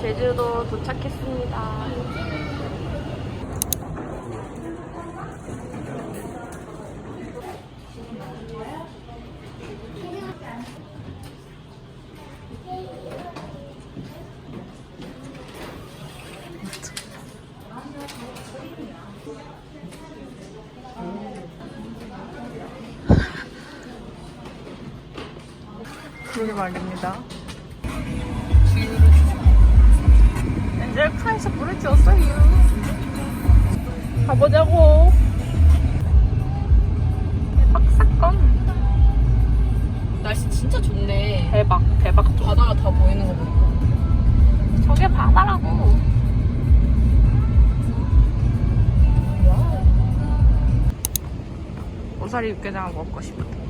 제주도 도착했습니다. 그러게 말입니다. 엔젤카에서 물을 줬어요. 가보자고. 대박 사건. 날씨 진짜 좋네. 대박, 대박. 바다가 다 보이는 거 보니까. 저게 바다라고. 오사리 육개장 먹고 싶다.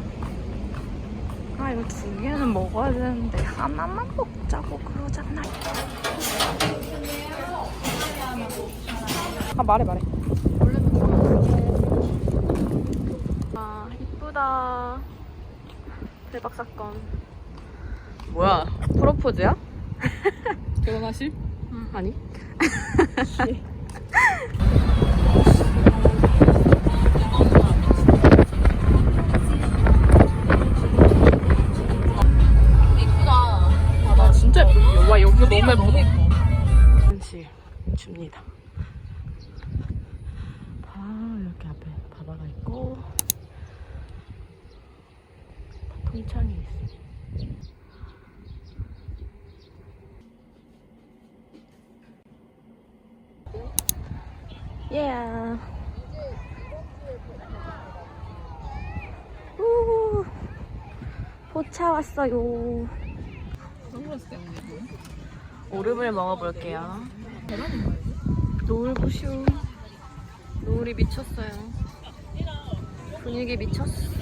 아 이거 두 개는 먹어야 되는데 하나만 먹자고 그러잖아. 아 말해 말해. 아 이쁘다. 대박 사건. 뭐야? 프로포즈야? 결혼하실? 아니. 와 여기 너무 예쁘다. 한시 줍니다. 바로 이렇게 앞에 바다가 있고 다 통창이 있어. Yeah. 우 포차 왔어요. 선글라스 때문에 뭐? 오름을 먹어볼게요. 노을 보쇼. 노을이 미쳤어요. 분위기 미쳤어.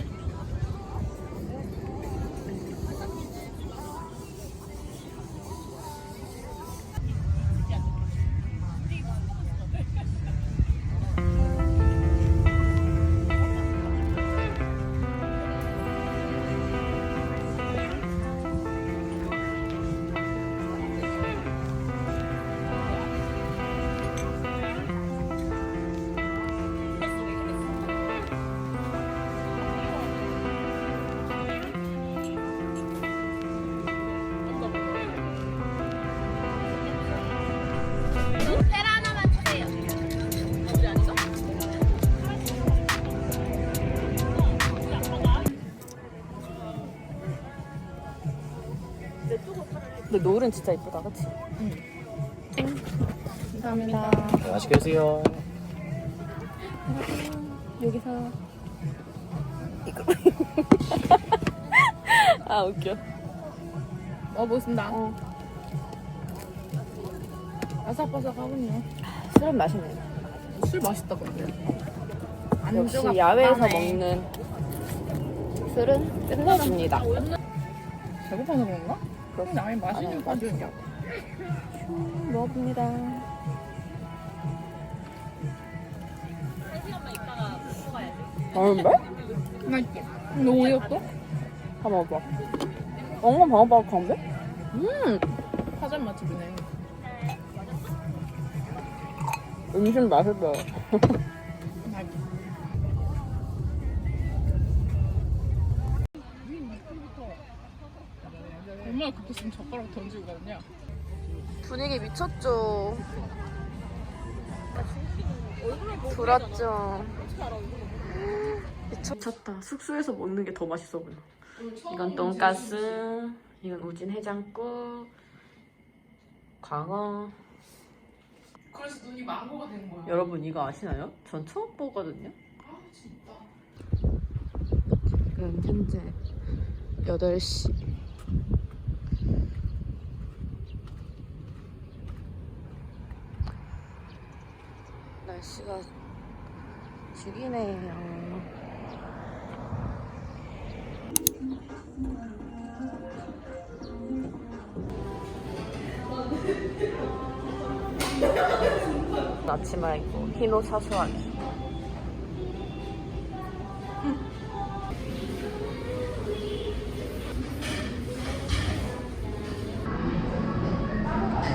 근데 노을은 진짜 이쁘다, 그치? 응. 감사합니다. 맛있게 드세요. 여기서 이거 아 웃겨 먹어보신다. 어. 아삭바삭하군요. 술은 맛있네 술 맛있다 근데. 역시 안주가 야외에서 바다네. 먹는 술은 끝내줍니다 배고파서 그런가? 그럼 아예 마시는 아니, 거지. 먹어봅니다 맛있는데? 맛있지? 너 오이어 또? 다 먹어봐 엉망 방어바삭한데? 음 파전 맛집이네. 음식 맛있어요 맛있어. 얼마나 급했으면 젓가락 던지고 가느냐? 분위기 미쳤죠. 불었죠. 미쳤다. 숙소에서 먹는 게 더 맛있어 보여. 이건 돈가스 이건 우진 해장국 광어. 그래서 눈이 망고가 된 거야. 여러분 이거 아시나요? 전 처음 보거든요. 아 진짜. 지금 현재 8시 날씨가 죽이네요. 앞치마 입고 흰 옷 사수하기.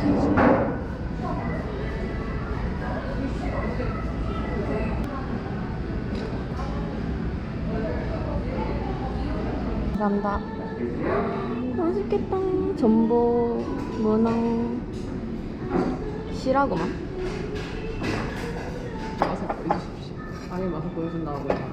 응. 감사합니다. 맛있겠다. 전복, 문어, 실하구만. 맛을 보여주십시오. 아니 맛을 보여준다고.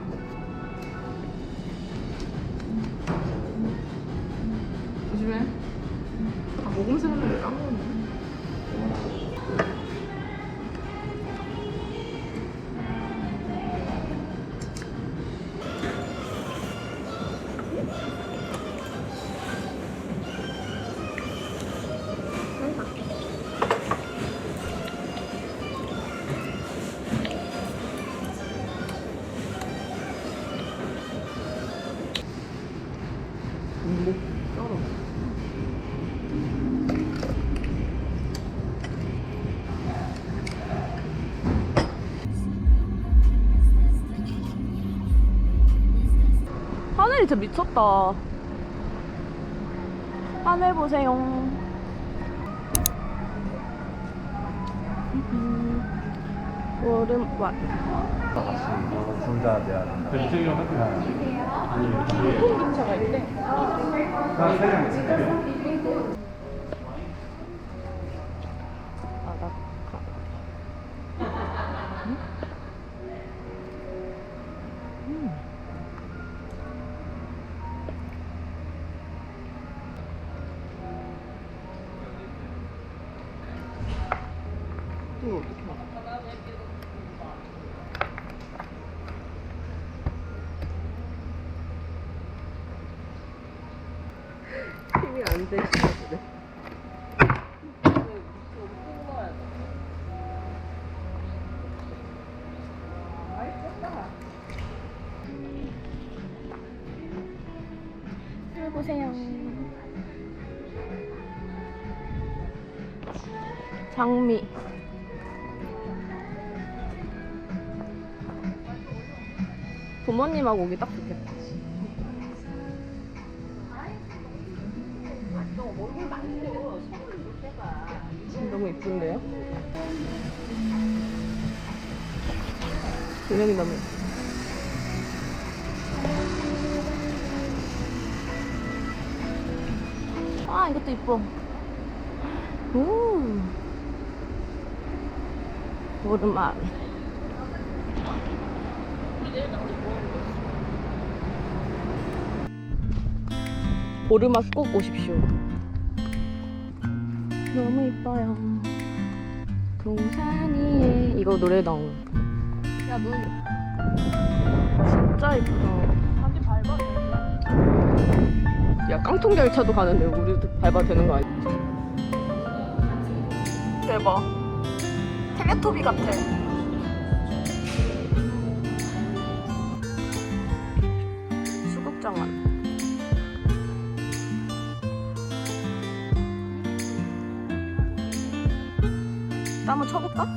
하늘이 진짜 미쳤다. 하늘 보세요. 오름와 둘다 대한. 저쪽이랑 같이 가요. 통기차가 있대. 나세 명 있을 보세요. 장미. 부모님하고 오기 딱 좋겠다. 너무 이쁜데요? 조명이 너무 예뻐. 아, 이것도 이뻐. 오. 오르막. 오르막 꼭 오십시오. 너무 이뻐요. 동산 위에 이거 노래 나온. 야, 너 진짜 이쁘다. 야 깡통 열차도 가는데 우리도 밟아도 되는 거 아니야? 대박. 텔레토비 같아. 수국장안. 나 한번 쳐볼까?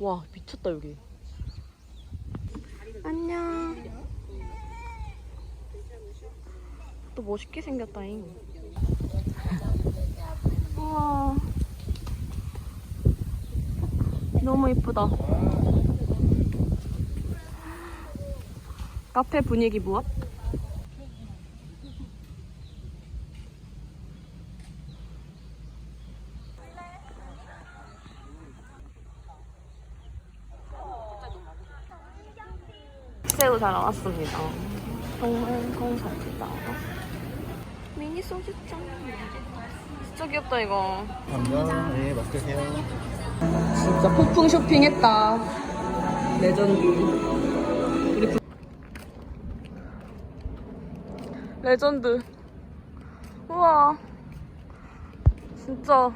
와 미쳤다 여기. 안녕. 또 멋있게 생겼다잉. 우와. 너무 이쁘다. 카페 분위기 무엇? 새우 사러 왔습니다. 동물원 갑니다. 미니 소주잔. 진짜 귀엽다 이거. 감사합니다. 네, 맛있게 드세요. 진짜 폭풍 쇼핑했다. 레전드. 레전드. 우와. 진짜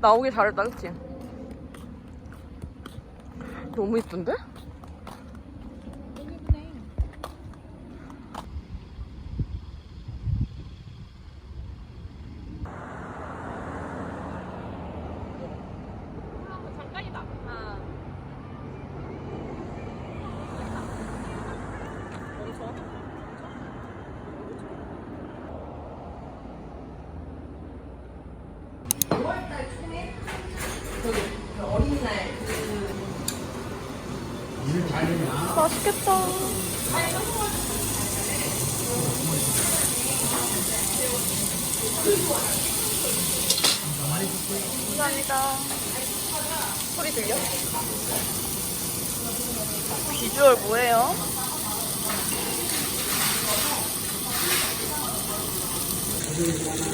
나오길 잘했다, 그치? 너무 이쁜데? 맛있겠다. 감사합니다. 소리 들려? 비주얼 뭐예요?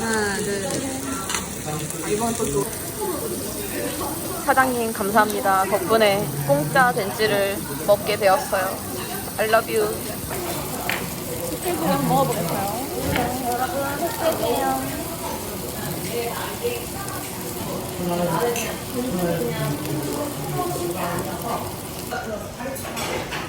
하나, 둘, 셋. 이번 또 줘. 사장님 감사합니다. 덕분에 공짜 된찌를 먹게 되었어요. I love you. 스테이크 한번 먹어보겠어요. 여러분 스테이크예요. 미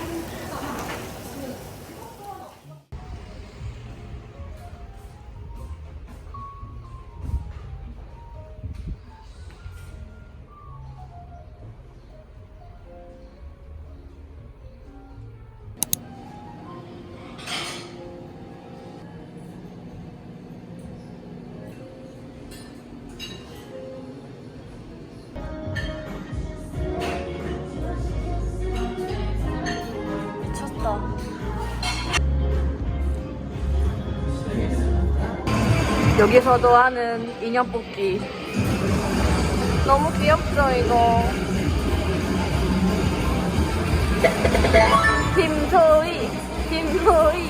여기서도 하는 인형 뽑기. 너무 귀엽죠, 이거. 김소희, 김소희.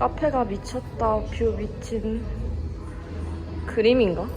카페가 미쳤다. 뷰 미친. 그림인가?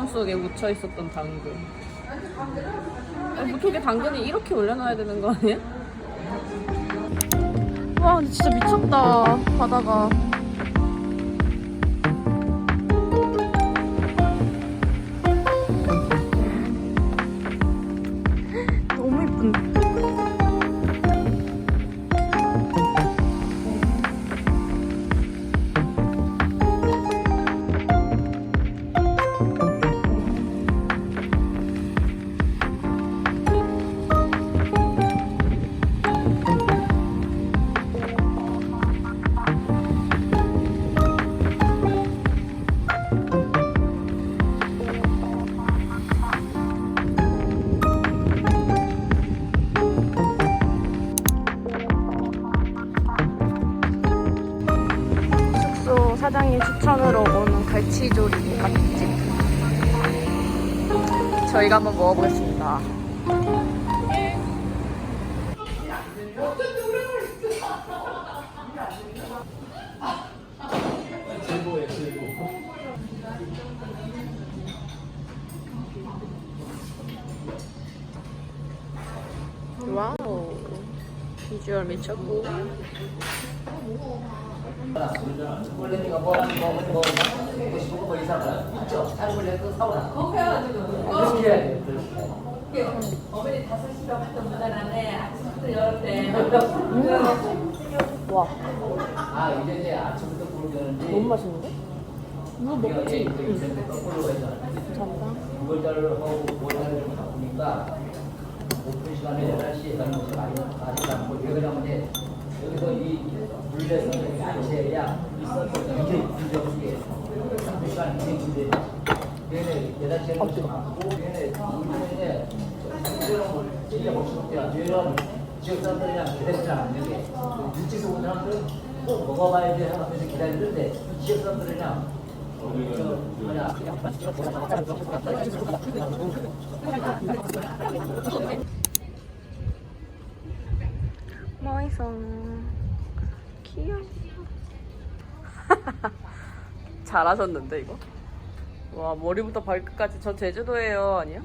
현무암 속에 묻혀 있었던 당근. 야, 무턱에 당근이 이렇게 올려놔야 되는 거 아니야? 와, 근데 진짜 미쳤다, 바다가. 사장님 추천으로 오는 갈치조림 맛집. 저희가 한번 먹어보겠습니다. 와우. 비주얼 미쳤고. 원래 내가 뭐 먹은 거 먹고 싶은 거 있어? 있잖아. 있죠. 사람을 내서 사오라. 그렇게 해야 돼. 그렇게. 어머니 다섯 시간 활동 못하는데 아침부터 열을 때 와, 아, 이제 이제 아침부터 부르는데. 너무 맛있는데? 이거 먹지? 응. 거꾸로 가잖아. 감사합니다. 6월달을 하고 5월달을 바꾸니까 오픈 시간에 11시에 가는 것이 많이 많이 남고 왜 그러냐면 여기서 이 야채야 있어서 굉장히 분적이게 두 시간 굉장히 긴데 얘네 11시에 많고 얘네 이번에 이런 진짜 때야 이런 지역 사람들이랑 기다리지 않는 게 일찍 오는 사람들은 꼭 먹어봐야 돼 하면서 기다리는데 지역 사람들이랑 저 뭐냐 멋있어. 귀여워. 잘하셨는데 이거? 와 머리부터 발끝까지 저 제주도예요 아니야?